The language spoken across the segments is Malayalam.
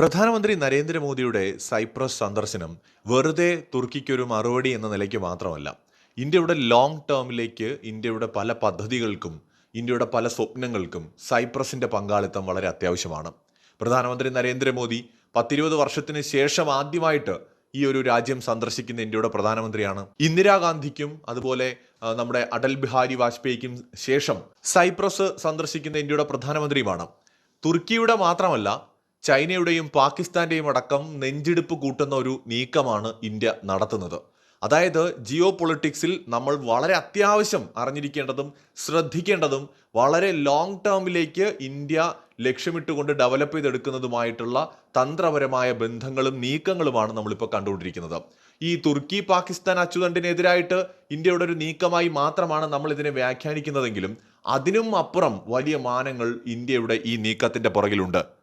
പ്രധാനമന്ത്രി നരേന്ദ്രമോദിയുടെ സൈപ്രസ് സന്ദർശനം വെറുതെ തുർക്കിക്കൊരു മറുപടി എന്ന നിലയ്ക്ക് മാത്രമല്ല ഇന്ത്യയുടെ ലോങ് ടേമിലേക്ക് ഇന്ത്യയുടെ പല പദ്ധതികൾക്കും ഇന്ത്യയുടെ പല സ്വപ്നങ്ങൾക്കും സൈപ്രസിന്റെ പങ്കാളിത്തം വളരെ അത്യാവശ്യമാണ്. പ്രധാനമന്ത്രി നരേന്ദ്രമോദി പത്തിരുപത് വർഷത്തിന് ശേഷം ആദ്യമായിട്ട് ഈ ഒരു രാജ്യം സന്ദർശിക്കുന്ന ഇന്ത്യയുടെ പ്രധാനമന്ത്രിയാണ്. ഇന്ദിരാഗാന്ധിക്കും അതുപോലെ നമ്മുടെ അടൽ ബിഹാരി വാജ്പേയിക്കും ശേഷം സൈപ്രസ് സന്ദർശിക്കുന്ന ഇന്ത്യയുടെ പ്രധാനമന്ത്രിയുമാണ്. തുർക്കിയുടെ മാത്രമല്ല ചൈനയുടെയും പാകിസ്ഥാന്റെയും അടക്കം നെഞ്ചിടിപ്പ് കൂട്ടുന്ന ഒരു നീക്കമാണ് ഇന്ത്യ നടത്തുന്നത്. അതായത് ജിയോ പൊളിറ്റിക്സിൽ നമ്മൾ വളരെ അത്യാവശ്യം അറിഞ്ഞിരിക്കേണ്ടതും ശ്രദ്ധിക്കേണ്ടതും വളരെ ലോങ് ടേമിലേക്ക് ഇന്ത്യ ലക്ഷ്യമിട്ടുകൊണ്ട് ഡെവലപ്പ് ചെയ്തെടുക്കുന്നതുമായിട്ടുള്ള തന്ത്രപരമായ ബന്ധങ്ങളും നീക്കങ്ങളുമാണ് നമ്മളിപ്പോൾ കണ്ടുകൊണ്ടിരിക്കുന്നത്. ഈ തുർക്കി പാകിസ്ഥാൻ അച്ചുതണ്ടിനെതിരായിട്ട് ഇന്ത്യയുടെ ഒരു നീക്കമായി മാത്രമാണ് നമ്മൾ ഇതിനെ വ്യാഖ്യാനിക്കുന്നതെങ്കിലും അതിനും അപ്പുറം വലിയ മാനങ്ങൾ ഇന്ത്യയുടെ ഈ നീക്കത്തിന്റെ പുറകിലുണ്ട്.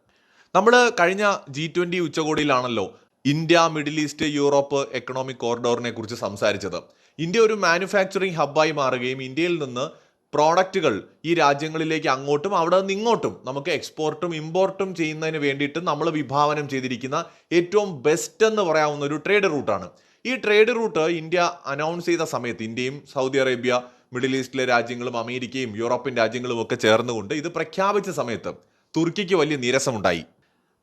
നമ്മൾ കഴിഞ്ഞ G twenty ഉച്ചകോടിയിലാണല്ലോ India middle east Europe economic കോറിഡോറിനെ കുറിച്ച് സംസാരിച്ചത്. ഇന്ത്യ ഒരു മാനുഫാക്ചറിങ് ഹബ്ബായി മാറുകയും ഇന്ത്യയിൽ നിന്ന് പ്രോഡക്റ്റുകൾ ഈ രാജ്യങ്ങളിലേക്ക് അങ്ങോട്ടും അവിടെ നിന്ന് ഇങ്ങോട്ടും നമുക്ക് എക്സ്പോർട്ടും ഇമ്പോർട്ടും ചെയ്യുന്നതിന് വേണ്ടിയിട്ട് നമ്മൾ വിഭാവനം ചെയ്തിരിക്കുന്ന ഏറ്റവും ബെസ്റ്റ് എന്ന് പറയാവുന്ന ഒരു ട്രേഡ് റൂട്ടാണ് ഈ ട്രേഡ് റൂട്ട് ഇന്ത്യ അനൗൺസ് ചെയ്ത സമയത്ത് ഇന്ത്യയും സൗദി അറേബ്യ മിഡിൽ ഈസ്റ്റിലെ രാജ്യങ്ങളും അമേരിക്കയും യൂറോപ്യൻ രാജ്യങ്ങളും ഒക്കെ ചേർന്നുകൊണ്ട് ഇത് പ്രഖ്യാപിച്ച സമയത്ത് തുർക്കിക്ക് വലിയ നീരസമുണ്ടായി.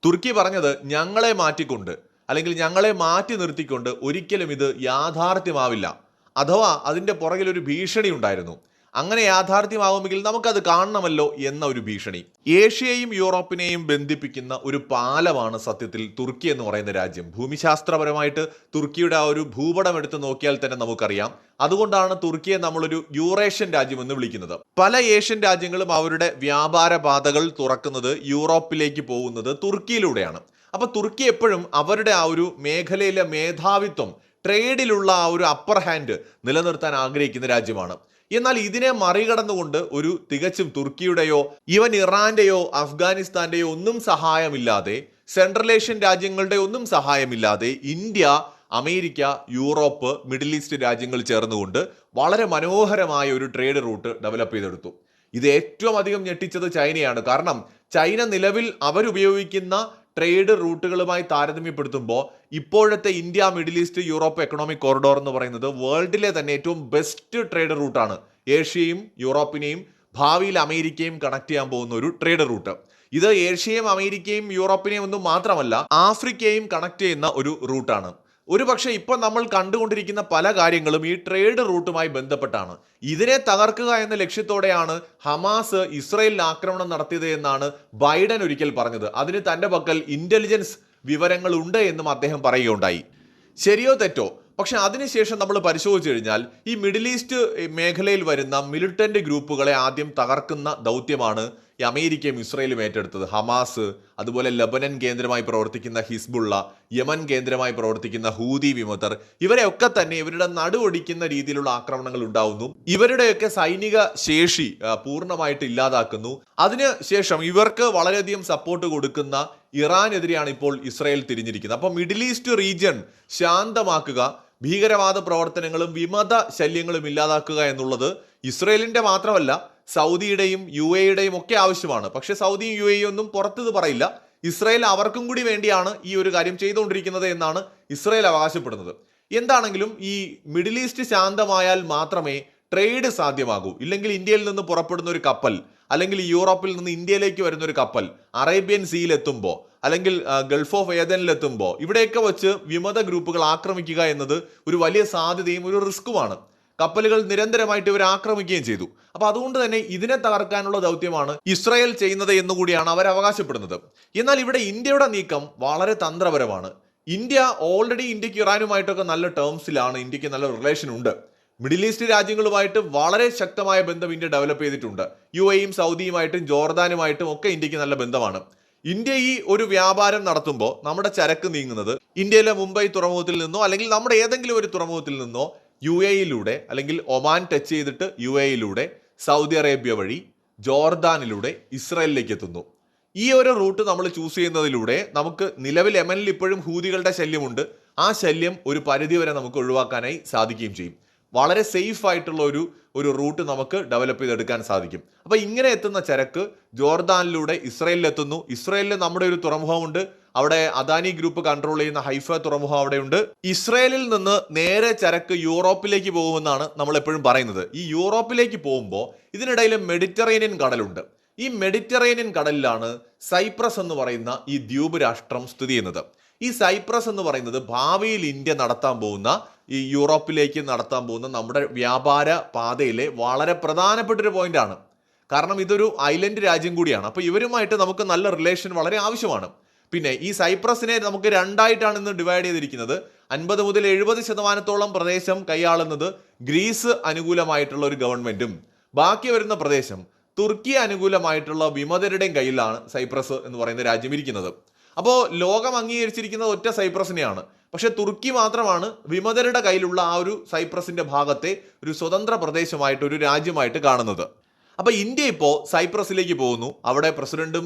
തുർക്കി പറഞ്ഞത് ഞങ്ങളെ മാറ്റിക്കൊണ്ട് അല്ലെങ്കിൽ ഞങ്ങളെ മാറ്റി നിർത്തിക്കൊണ്ട് ഒരിക്കലും ഇത് യാഥാർത്ഥ്യമാവില്ല. അഥവാ അതിന്റെ പുറകിൽ ഒരു ഭീഷണി ഉണ്ടായിരുന്നു. അങ്ങനെ യാഥാർത്ഥ്യമാകുമെങ്കിൽ നമുക്കത് കാണണമല്ലോ എന്ന ഒരു ഭീഷണി. ഏഷ്യയെയും യൂറോപ്പിനെയും ബന്ധിപ്പിക്കുന്ന ഒരു പാലമാണ് സത്യത്തിൽ തുർക്കി എന്ന് പറയുന്ന രാജ്യം. ഭൂമിശാസ്ത്രപരമായിട്ട് തുർക്കിയുടെ ആ ഒരു ഭൂപടം എടുത്ത് നോക്കിയാൽ തന്നെ നമുക്കറിയാം. അതുകൊണ്ടാണ് തുർക്കിയെ നമ്മളൊരു യൂറേഷ്യൻ രാജ്യം എന്ന് വിളിക്കുന്നത്. പല ഏഷ്യൻ രാജ്യങ്ങളും അവരുടെ വ്യാപാര പാതകൾ തുറക്കുന്നത് യൂറോപ്പിലേക്ക് പോകുന്നത് തുർക്കിയിലൂടെയാണ്. അപ്പൊ തുർക്കി എപ്പോഴും അവരുടെ ആ ഒരു മേഖലയിലെ മേധാവിത്വം ട്രേഡിലുള്ള ആ ഒരു അപ്പർ ഹാൻഡ് നിലനിർത്താൻ ആഗ്രഹിക്കുന്ന രാജ്യമാണ്. എന്നാൽ ഇതിനെ മറികടന്നുകൊണ്ട് ഒരു തികച്ചും തുർക്കിയുടെയോ ഇവൻ ഇറാന്റെയോ അഫ്ഗാനിസ്ഥാന്റെയോ ഒന്നും സഹായമില്ലാതെ സെൻട്രൽ ഏഷ്യൻ രാജ്യങ്ങളുടെ ഒന്നും സഹായമില്ലാതെ India America Europe middle east രാജ്യങ്ങൾ ചേർന്നുകൊണ്ട് വളരെ മനോഹരമായ ഒരു ട്രേഡ് റൂട്ട് ഡെവലപ്പ് ചെയ്തെടുത്തു. ഇത് ഏറ്റവും അധികം ഞെട്ടിച്ചത് ചൈനയാണ്. കാരണം ചൈന നിലവിൽ അവരുപയോഗിക്കുന്ന ട്രേഡ് റൂട്ടുകളുമായി താരതമ്യപ്പെടുത്തുമ്പോൾ ഇപ്പോഴത്തെ India middle east Europe economic corridor എന്ന് പറയുന്നത് വേൾഡിലെ തന്നെ ഏറ്റവും ബെസ്റ്റ് ട്രേഡ് റൂട്ടാണ് ഏഷ്യയും യൂറോപ്പിനെയും ഭാവിയിൽ അമേരിക്കയും കണക്ട് ചെയ്യാൻ പോകുന്ന ഒരു ട്രേഡ് റൂട്ട് ഇത് ഏഷ്യയും അമേരിക്കയും യൂറോപ്പിനെയും ഒന്നും മാത്രമല്ല ആഫ്രിക്കയും കണക്ട് ചെയ്യുന്ന ഒരു റൂട്ടാണ് ഒരു പക്ഷേ ഇപ്പോൾ നമ്മൾ കണ്ടുകൊണ്ടിരിക്കുന്ന പല കാര്യങ്ങളും ഈ ട്രേഡ് റൂട്ടുമായി ബന്ധപ്പെട്ടാണ്. ഇതിനെ തകർക്കുക എന്ന ലക്ഷ്യത്തോടെയാണ് ഹമാസ് ഇസ്രയേലിൽ ആക്രമണം നടത്തിയത് എന്നാണ് ബൈഡൻ ഒരിക്കൽ പറഞ്ഞത്. അതിന് തന്റെ പക്കൽ ഇന്റലിജൻസ് വിവരങ്ങൾ ഉണ്ട് എന്നും അദ്ദേഹം പറയുകയുണ്ടായി. ശരിയോ തെറ്റോ? പക്ഷെ അതിനുശേഷം നമ്മൾ പരിശോധിച്ചു കഴിഞ്ഞാൽ ഈ മിഡിൽ ഈസ്റ്റ് മേഖലയിൽ വരുന്ന മിലിറ്റന്റ് ഗ്രൂപ്പുകളെ ആദ്യം തകർക്കുന്ന ദൗത്യമാണ് ഈ അമേരിക്കയും ഇസ്രയേലും ഏറ്റെടുത്തത് ഹമാസ് അതുപോലെ ലബനൻ കേന്ദ്രമായി പ്രവർത്തിക്കുന്ന ഹിസ്ബുള്ള യമൻ കേന്ദ്രമായി പ്രവർത്തിക്കുന്ന ഹൂതി വിമതർ ഇവരെയൊക്കെ തന്നെ ഇവരുടെ നടുവൊടിക്കുന്ന രീതിയിലുള്ള ആക്രമണങ്ങൾ ഉണ്ടാവുന്നു. ഇവരുടെയൊക്കെ സൈനിക ശേഷി പൂർണമായിട്ട് ഇല്ലാതാക്കുന്നു. അതിനുശേഷം ഇവർക്ക് വളരെയധികം സപ്പോർട്ട് കൊടുക്കുന്ന ഇറാനെതിരെയാണ് ഇപ്പോൾ ഇസ്രയേൽ തിരിഞ്ഞിരിക്കുന്നത്. അപ്പോൾ മിഡിൽ ഈസ്റ്റ് റീജിയൻ ശാന്തമാക്കുക ഭീകരവാദ പ്രവർത്തനങ്ങളും വിമത ശല്യങ്ങളും ഇല്ലാതാക്കുക എന്നുള്ളത് ഇസ്രയേലിന്റെ മാത്രമല്ല സൗദിയുടെയും യു എയുടെയും ഒക്കെ ആവശ്യമാണ്. പക്ഷേ സൗദിയും യു എയും ഒന്നും പുറത്തത് പറയില്ല. ഇസ്രയേൽ അവർക്കും കൂടി വേണ്ടിയാണ് ഈ ഒരു കാര്യം ചെയ്തുകൊണ്ടിരിക്കുന്നത് എന്നാണ് ഇസ്രായേൽ അവകാശപ്പെടുന്നത്. എന്താണെങ്കിലും ഈ മിഡിൽ ഈസ്റ്റ് ശാന്തമായാൽ മാത്രമേ ട്രേഡ് സാധ്യമാകൂ. ഇല്ലെങ്കിൽ ഇന്ത്യയിൽ നിന്ന് പുറപ്പെടുന്ന ഒരു കപ്പൽ അല്ലെങ്കിൽ യൂറോപ്പിൽ നിന്ന് ഇന്ത്യയിലേക്ക് വരുന്ന ഒരു കപ്പൽ അറേബ്യൻ സീയിൽ എത്തുമ്പോൾ അല്ലെങ്കിൽ ഗൾഫ് ഓഫ് ഏതനിൽ എത്തുമ്പോൾ ഇവിടെയൊക്കെ വച്ച് വിമത ഗ്രൂപ്പുകൾ ആക്രമിക്കുക എന്നത് ഒരു വലിയ സാധ്യതയും ഒരു റിസ്ക്കുമാണ് കപ്പലുകൾ നിരന്തരമായിട്ട് ഇവർ ആക്രമിക്കുകയും ചെയ്തു. അപ്പൊ അതുകൊണ്ട് തന്നെ ഇതിനെ തകർക്കാനുള്ള ദൗത്യമാണ് ഇസ്രായേൽ ചെയ്യുന്നത് എന്നുകൂടിയാണ് അവർ അവകാശപ്പെടുന്നത്. എന്നാൽ ഇവിടെ ഇന്ത്യയുടെ നീക്കം വളരെ തന്ത്രപരമാണ്. ഇന്ത്യ ഓൾറെഡി ഇന്ത്യയ്ക്ക് ഇറാനുമായിട്ടൊക്കെ നല്ല ടേംസിലാണ് ഇന്ത്യയ്ക്ക് നല്ല റിലേഷൻ ഉണ്ട് മിഡിൽ ഈസ്റ്റ് രാജ്യങ്ങളുമായിട്ട് വളരെ ശക്തമായ ബന്ധം ഇന്ത്യ ഡെവലപ്പ് ചെയ്തിട്ടുണ്ട്. യു എയും സൗദിയുമായിട്ടും ജോർദാനുമായിട്ടും ഒക്കെ ഇന്ത്യയ്ക്ക് നല്ല ബന്ധമാണ്. ഇന്ത്യ ഈ ഒരു വ്യാപാരം നടത്തുമ്പോൾ നമ്മുടെ ചരക്ക് നീങ്ങുന്നത് ഇന്ത്യയിലെ മുംബൈ തുറമുഖത്തിൽ നിന്നോ അല്ലെങ്കിൽ നമ്മുടെ ഏതെങ്കിലും ഒരു തുറമുഖത്തിൽ നിന്നോ യു എയിലൂടെ അല്ലെങ്കിൽ ഒമാൻ ടച്ച് ചെയ്തിട്ട് യു എയിലൂടെ സൗദി അറേബ്യ വഴി ജോർദാനിലൂടെ ഇസ്രായേലിലേക്ക് എത്തുന്നു. ഈ ഒരു റൂട്ട് നമ്മൾ ചൂസ് ചെയ്യുന്നതിലൂടെ നമുക്ക് നിലവിൽ യമനിൽ ഇപ്പോഴും ഹൂതികളുടെ ശല്യമുണ്ട്. ആ ശല്യം ഒരു പരിധി വരെ നമുക്ക് ഒഴിവാക്കാനായി സാധിക്കുകയും ചെയ്യും. വളരെ സേഫ് ആയിട്ടുള്ള ഒരു ഒരു റൂട്ട് നമുക്ക് ഡെവലപ്പ് ചെയ്തെടുക്കാൻ സാധിക്കും. അപ്പോൾ ഇങ്ങനെ എത്തുന്ന ചരക്ക് ജോർദാനിലൂടെ ഇസ്രയേലിലെത്തുന്നു. ഇസ്രയേലിൽ നമ്മുടെ ഒരു തുറമുഖമുണ്ട്. അവിടെ അദാനി ഗ്രൂപ്പ് കൺട്രോൾ ചെയ്യുന്ന ഹൈഫ തുറമുഖം അവിടെയുണ്ട്. ഇസ്രയേലിൽ നിന്ന് നേരെ ചരക്ക് യൂറോപ്പിലേക്ക് പോകുമെന്നാണ് നമ്മൾ എപ്പോഴും പറയുന്നത്. ഈ യൂറോപ്പിലേക്ക് പോകുമ്പോൾ ഇതിനിടയിൽ മെഡിറ്ററേനിയൻ കടലുണ്ട്. ഈ മെഡിറ്ററേനിയൻ കടലിലാണ് സൈപ്രസ് എന്ന് പറയുന്ന ഈ ദ്വീപ് രാഷ്ട്രം സ്ഥിതി ചെയ്യുന്നത്. ഈ സൈപ്രസ് എന്ന് പറയുന്നത് ഭാവിയിൽ ഇന്ത്യ നടത്താൻ പോകുന്ന ഈ യൂറോപ്പിലേക്ക് നടത്താൻ പോകുന്ന നമ്മുടെ വ്യാപാര പാതയിലെ വളരെ പ്രധാനപ്പെട്ട ഒരു പോയിന്റാണ് കാരണം ഇതൊരു ഐലൻഡ് രാജ്യം കൂടിയാണ്. അപ്പോൾ ഇവരുമായിട്ട് നമുക്ക് നല്ല റിലേഷൻ വളരെ ആവശ്യമാണ്. പിന്നെ ഈ സൈപ്രസിനെ നമുക്ക് രണ്ടായിട്ടാണ് ഇന്ന് ഡിവൈഡ് ചെയ്തിരിക്കുന്നത്. അൻപത് മുതൽ എഴുപത് ശതമാനത്തോളം പ്രദേശം കൈയാളുന്നത് ഗ്രീസ് അനുകൂലമായിട്ടുള്ള ഒരു ഗവൺമെന്റും. ബാക്കി വരുന്ന പ്രദേശം തുർക്കി അനുകൂലമായിട്ടുള്ള വിമതരുടെയും കയ്യിലാണ് സൈപ്രസ് എന്ന് പറയുന്ന രാജ്യം ഇരിക്കുന്നത്. അപ്പോൾ ലോകം അംഗീകരിച്ചിരിക്കുന്നത് ഒറ്റ സൈപ്രസിനെയാണ്. പക്ഷേ തുർക്കി മാത്രമാണ് വിമതരുടെ കയ്യിലുള്ള ആ ഒരു സൈപ്രസിന്റെ ഭാഗത്തെ ഒരു സ്വതന്ത്ര പ്രദേശമായിട്ട് ഒരു രാജ്യമായിട്ട് കാണുന്നത്. അപ്പൊ ഇന്ത്യ ഇപ്പോൾ സൈപ്രസിലേക്ക് പോകുന്നു. അവിടെ പ്രസിഡന്റും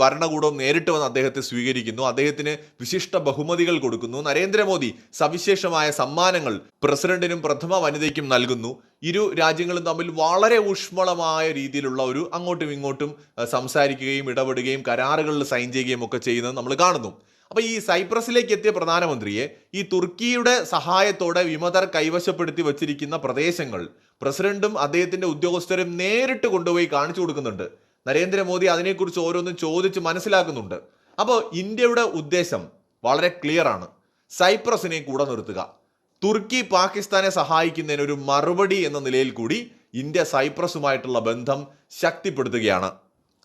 ഭരണകൂടവും നേരിട്ട് വന്ന് അദ്ദേഹത്തെ സ്വീകരിക്കുന്നു. അദ്ദേഹത്തിന് വിശിഷ്ട ബഹുമതികൾ കൊടുക്കുന്നു. നരേന്ദ്രമോദി സവിശേഷമായ സമ്മാനങ്ങൾ പ്രസിഡന്റിനും പ്രഥമ വനിതയ്ക്കും നൽകുന്നു. ഇരു രാജ്യങ്ങളും തമ്മിൽ വളരെ ഊഷ്മളമായ രീതിയിലുള്ള ഒരു അങ്ങോട്ടും ഇങ്ങോട്ടും സംസാരിക്കുകയും ഇടപെടുകയും കരാറുകളിൽ സൈൻ ചെയ്യുകയും ഒക്കെ ചെയ്യുന്നത് നമ്മൾ കാണുന്നു. അപ്പോൾ ഈ സൈപ്രസിലേക്ക് എത്തിയ പ്രധാനമന്ത്രിയെ ഈ തുർക്കിയുടെ സഹായത്തോടെ വിമതർ കൈവശപ്പെടുത്തി വച്ചിരിക്കുന്ന പ്രദേശങ്ങൾ പ്രസിഡന്റും അദ്ദേഹത്തിന്റെ ഉദ്യോഗസ്ഥരും നേരിട്ട് കൊണ്ടുപോയി കാണിച്ചു കൊടുക്കുന്നുണ്ട്. നരേന്ദ്രമോദി അതിനെക്കുറിച്ച് ഓരോന്നും ചോദിച്ച് മനസ്സിലാക്കുന്നുണ്ട്. അപ്പോൾ ഇന്ത്യയുടെ ഉദ്ദേശം വളരെ ക്ലിയർ ആണ്. സൈപ്രസിനെ കൂടെ നിർത്തുക. തുർക്കി പാകിസ്ഥാനെ സഹായിക്കുന്നതിന് ഒരു മറുപടി എന്ന നിലയിൽ കൂടി ഇന്ത്യ സൈപ്രസുമായിട്ടുള്ള ബന്ധം ശക്തിപ്പെടുത്തുകയാണ്.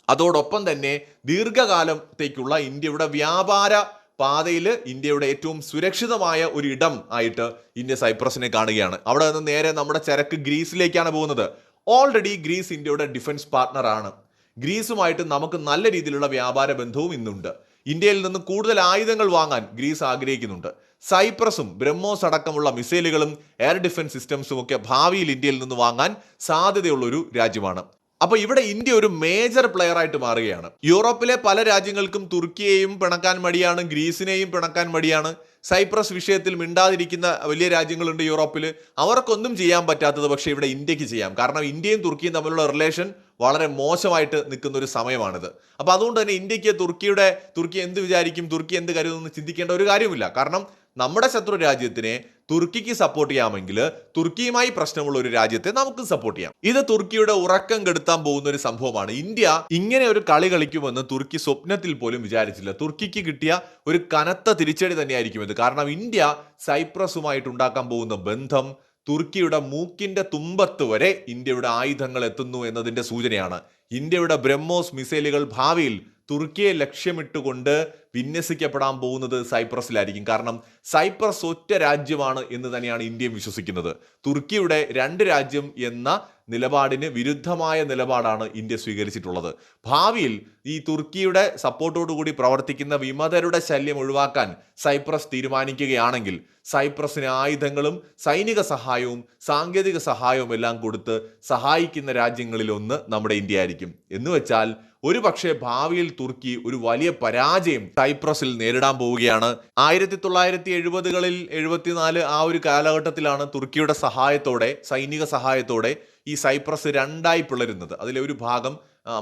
അതോടൊപ്പം തന്നെ ദീർഘകാലത്തേക്കുള്ള ഇന്ത്യയുടെ വ്യാപാര പാതയിൽ ഇന്ത്യയുടെ ഏറ്റവും സുരക്ഷിതമായ ഒരു ഇടം ആയിട്ട് ഇന്ത്യ സൈപ്രസിനെ കാണുകയാണ്. അവിടെ നിന്ന് നേരെ നമ്മുടെ ചരക്ക് ഗ്രീസിലേക്കാണ് പോകുന്നത്. ഓൾറെഡി ഗ്രീസ് ഇന്ത്യയുടെ ഡിഫൻസ് പാർട്ണറാണ് ഗ്രീസുമായിട്ട് നമുക്ക് നല്ല രീതിയിലുള്ള വ്യാപാര ബന്ധവും ഇന്നുണ്ട്. ഇന്ത്യയിൽ നിന്ന് കൂടുതൽ ആയുധങ്ങൾ വാങ്ങാൻ ഗ്രീസ് ആഗ്രഹിക്കുന്നുണ്ട്. സൈപ്രസും ബ്രഹ്മോസ് അടക്കമുള്ള മിസൈലുകളും എയർ ഡിഫൻസ് സിസ്റ്റംസും ഒക്കെ ഭാവിയിൽ ഇന്ത്യയിൽ നിന്ന് വാങ്ങാൻ സാധ്യതയുള്ള ഒരു രാജ്യമാണ്. അപ്പൊ ഇവിടെ ഇന്ത്യ ഒരു മേജർ പ്ലെയർ ആയിട്ട് മാറുകയാണ്. യൂറോപ്പിലെ പല രാജ്യങ്ങൾക്കും തുർക്കിയെയും പിണക്കാൻ മടിയാണ് ഗ്രീസിനെയും പിണക്കാൻ മടിയാണ്. സൈപ്രസ് വിഷയത്തിൽ മിണ്ടാതിരിക്കുന്ന വലിയ രാജ്യങ്ങളുണ്ട് യൂറോപ്പിൽ അവർക്കൊന്നും ചെയ്യാൻ പറ്റാത്തത് പക്ഷേ ഇവിടെ ഇന്ത്യയ്ക്ക് ചെയ്യാം. കാരണം ഇന്ത്യയും തുർക്കിയും തമ്മിലുള്ള റിലേഷൻ വളരെ മോശമായിട്ട് നിൽക്കുന്ന ഒരു സമയമാണിത്. അപ്പോൾ അതുകൊണ്ട് തന്നെ ഇന്ത്യയ്ക്ക് തുർക്കിയുടെ തുർക്കി എന്ത് വിചാരിക്കും തുർക്കി എന്ത് കരുതുമെന്ന് ചിന്തിക്കേണ്ട ഒരു കാര്യമില്ല കാരണം നമ്മുടെ ശത്രു രാജ്യത്തിനെ തുർക്കിക്ക് സപ്പോർട്ട് ചെയ്യാമെങ്കിൽ തുർക്കിയുമായി പ്രശ്നമുള്ള ഒരു രാജ്യത്തെ നമുക്ക് സപ്പോർട്ട് ചെയ്യാം. ഇത് തുർക്കിയുടെ ഉറക്കം കെടുത്താൻ പോകുന്ന ഒരു സംഭവമാണ്. ഇന്ത്യ ഇങ്ങനെ ഒരു കളി കളിക്കുമെന്ന് തുർക്കി സ്വപ്നത്തിൽ പോലും വിചാരിച്ചില്ല. തുർക്കിക്ക് കിട്ടിയ ഒരു കനത്ത തിരിച്ചടി തന്നെയായിരിക്കും ഇത്. കാരണം ഇന്ത്യ സൈപ്രസുമായിട്ട് ഉണ്ടാക്കാൻ പോകുന്ന ബന്ധം തുർക്കിയുടെ മൂക്കിന്റെ തുമ്പത്ത് വരെ ഇന്ത്യയുടെ ആയുധങ്ങൾ എത്തുന്നു എന്നതിന്റെ സൂചനയാണ്. ഇന്ത്യയുടെ ബ്രഹ്മോസ് മിസൈലുകൾ ഭാവിയിൽ തുർക്കിയെ ലക്ഷ്യമിട്ടുകൊണ്ട് വിന്യസിക്കപ്പെടാൻ പോകുന്നത് സൈപ്രസിലായിരിക്കും. കാരണം സൈപ്രസ് ഒറ്റ രാജ്യമാണ് എന്ന് തന്നെയാണ് ഇന്ത്യയും വിശ്വസിക്കുന്നത്. തുർക്കിയുടെ രണ്ട് രാജ്യം എന്ന നിലപാടിന് വിരുദ്ധമായ നിലപാടാണ് ഇന്ത്യ സ്വീകരിച്ചിട്ടുള്ളത്. ഭാവിയിൽ ഈ തുർക്കിയുടെ സപ്പോർട്ടോടുകൂടി പ്രവർത്തിക്കുന്ന വിമതരുടെ ശല്യം ഒഴിവാക്കാൻ സൈപ്രസ് തീരുമാനിക്കുകയാണെങ്കിൽ സൈപ്രസിന് ആയുധങ്ങളും സൈനിക സഹായവും സാങ്കേതിക സഹായവും എല്ലാം കൊടുത്ത് സഹായിക്കുന്ന രാജ്യങ്ങളിലൊന്ന് നമ്മുടെ ഇന്ത്യ ആയിരിക്കും. എന്ന് വെച്ചാൽ ഒരു പക്ഷേ ഭാവിയിൽ തുർക്കി ഒരു വലിയ പരാജയം സൈപ്രസിൽ നേരിടാൻ പോവുകയാണ്. ആയിരത്തി തൊള്ളായിരത്തി എഴുപതുകളിൽ എഴുപത്തിനാല് ആ ഒരു കാലഘട്ടത്തിലാണ് തുർക്കിയുടെ സഹായത്തോടെ സൈനിക സഹായത്തോടെ ഈ സൈപ്രസ് രണ്ടായി പിളരുന്നത്. അതിലെ ഒരു ഭാഗം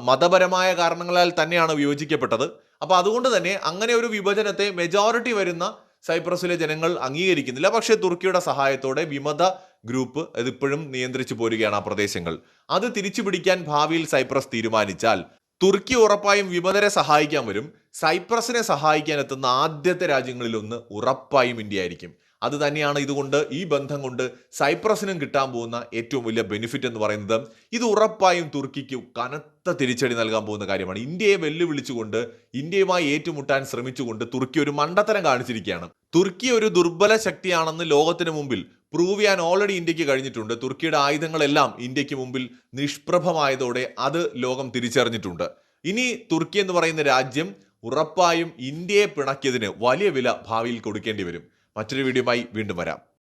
മതപരമായ കാരണങ്ങളാൽ തന്നെയാണ് വിയോജിക്കപ്പെട്ടത്. അപ്പോൾ അതുകൊണ്ട് തന്നെ അങ്ങനെ ഒരു വിഭജനത്തെ മെജോറിറ്റി വരുന്ന സൈപ്രസിലെ ജനങ്ങൾ അംഗീകരിക്കുന്നില്ല. പക്ഷേ തുർക്കിയുടെ സഹായത്തോടെ വിമത ഗ്രൂപ്പ് ഇതിപ്പോഴും നിയന്ത്രിച്ചു പോരുകയാണ് ആ പ്രദേശങ്ങൾ. അത് തിരിച്ചു പിടിക്കാൻ ഭാവിയിൽ സൈപ്രസ് തീരുമാനിച്ചാൽ തുർക്കി ഉറപ്പായും വിമതരെ സഹായിക്കാൻ വരും. സൈപ്രസിനെ സഹായിക്കാൻ എത്തുന്ന ആദ്യത്തെ രാജ്യങ്ങളിലൊന്ന് ഉറപ്പായും ഇന്ത്യ ആയിരിക്കും. അത് തന്നെയാണ് ഇതുകൊണ്ട് ഈ ബന്ധം കൊണ്ട് സൈപ്രസിനും കിട്ടാൻ പോകുന്ന ഏറ്റവും വലിയ ബെനിഫിറ്റ് എന്ന് പറയുന്നത്. ഇത് ഉറപ്പായും തുർക്കിക്ക് കനത്ത തിരിച്ചടി നൽകാൻ പോകുന്ന കാര്യമാണ്. ഇന്ത്യയെ വെല്ലുവിളിച്ചുകൊണ്ട് ഇന്ത്യയുമായി ഏറ്റുമുട്ടാൻ ശ്രമിച്ചുകൊണ്ട് തുർക്കി ഒരു മണ്ടത്തരം കാണിച്ചിരിക്കുകയാണ്. തുർക്കി ഒരു ദുർബല ശക്തിയാണെന്ന് ലോകത്തിന് മുമ്പിൽ പ്രൂവ് ചെയ്യാൻ ഓൾറെഡി ഇന്ത്യയ്ക്ക് കഴിഞ്ഞിട്ടുണ്ട്. തുർക്കിയുടെ ആയുധങ്ങളെല്ലാം ഇന്ത്യയ്ക്ക് മുമ്പിൽ നിഷ്പ്രഭമായതോടെ അത് ലോകം തിരിച്ചറിഞ്ഞിട്ടുണ്ട്. ഇനി തുർക്കി എന്ന് പറയുന്ന രാജ്യം ഉറപ്പായും ഇന്ത്യയെ പിണക്കിയതിന് വലിയ വില ഭാവിയിൽ കൊടുക്കേണ്ടി വരും. മറ്റൊരു വീഡിയോയുമായി വീണ്ടും വരാം.